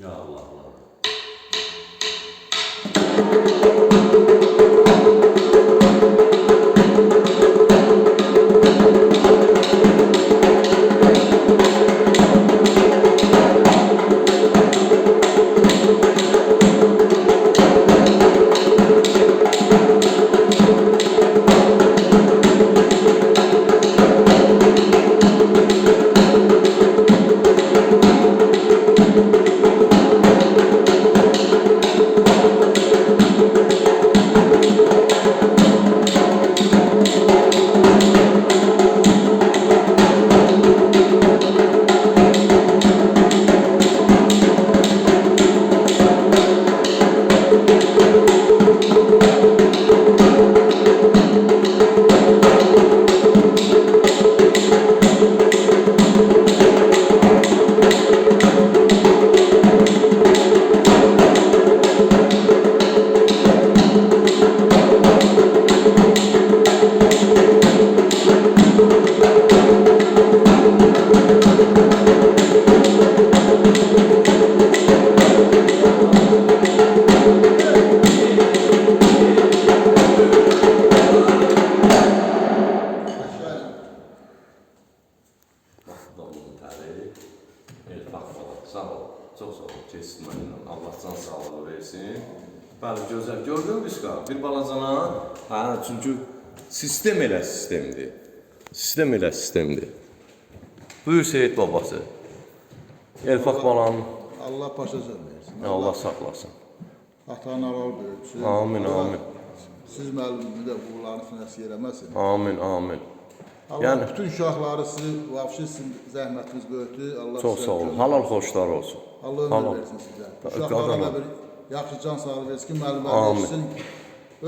要我我 sağ ol. Çox sağ ol. Keçsin mənimlə. Allah can sağlığı versin. Bəli, gözəl. Gördün mü Biska? Bir balacana. Hə, çünki sistem elə sistemdir. Sistem elə sistemdir. Buyur Seyid babası. Elfaq balanın Allah başa versin. Allah saxlasın. Ata-analar böyütsün. Amin, Allah amin. Siz müəllimini də uğurlarını sinəsi eləməsin. Amin, amin. Allah Yəni- bütün uşaqları sizi, vəbşi sizin zəhmətiniz böyütdü. Allah Çox sağ olun. Halal xoşlar olsun. Allah ömür Halal. versin sizə. Uşaqlara da bir yaxşı can sağlığı versin ki, müəllimlər versin.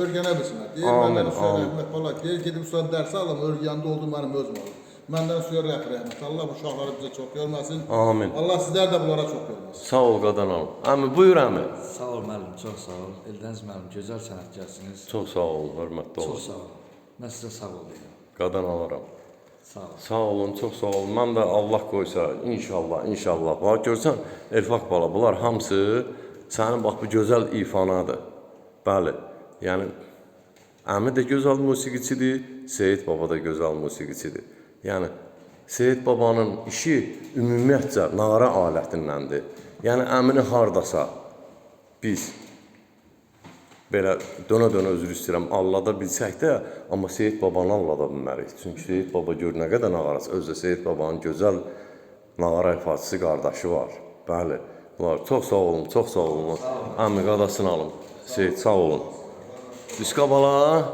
Öyrənə bilsinlər. Deyir, məndən sonra amin. rəhmət bala, deyir gedib sonra dərs alım, öyrəndə oldu mənim öz malım. Məndən sonra rəhmət rəhmət. Allah bu uşaqları bizə çox görməsin. Amin. Allah sizlər də bunlara çox görməsin. Sağ ol qadan ol. Əmi buyur əmi. Sağ ol müəllim, çox sağ ol. Eldəniz müəllim, gözəl sənətkarsınız. Çox sağ ol, hörmətli Çox olun. sağ ol. Mən sizə sağ ol deyirəm. Qadan alaram. Sağ ol. Sağ olun, çox sağ olun. Mən də Allah qoysa, inşallah, inşallah. Bax görsən, Elfaq bala, bunlar hamısı sənin bax bu gözəl ifanadır. Bəli. Yəni əmi də gözəl musiqiçidir, Seyid baba da gözəl musiqiçidir. Yəni Seyid babanın işi ümumiyyətcə nağara alətindəndir. Yəni əmini hardasa biz belə dönə-dönə üzr istəyirəm, allada bilsək də, amma Seyid babanı allada bilmərik. Çünki Seyid baba gör nə qədər nağarası, özü də Seyid babanın gözəl nağara ifaçısı qardaşı var. Bəli. Bunlar çox sağ olun, çox sağ olun. Əmi qadasını alın. Seyid sağ olun. Diska bala,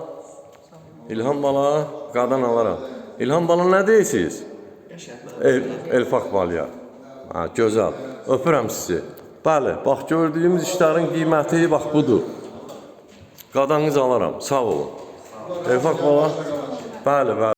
İlham bala, qadan alaram. İlham bala nə deyirsiniz? El, Elfaq balya. Ha, gözəl. Öpürəm sizi. Bəli, bax gördüyümüz işlərin qiyməti bax budur. Qadanınızı alaram. Sağ olun. Elfaq bala. Bəli, bəli.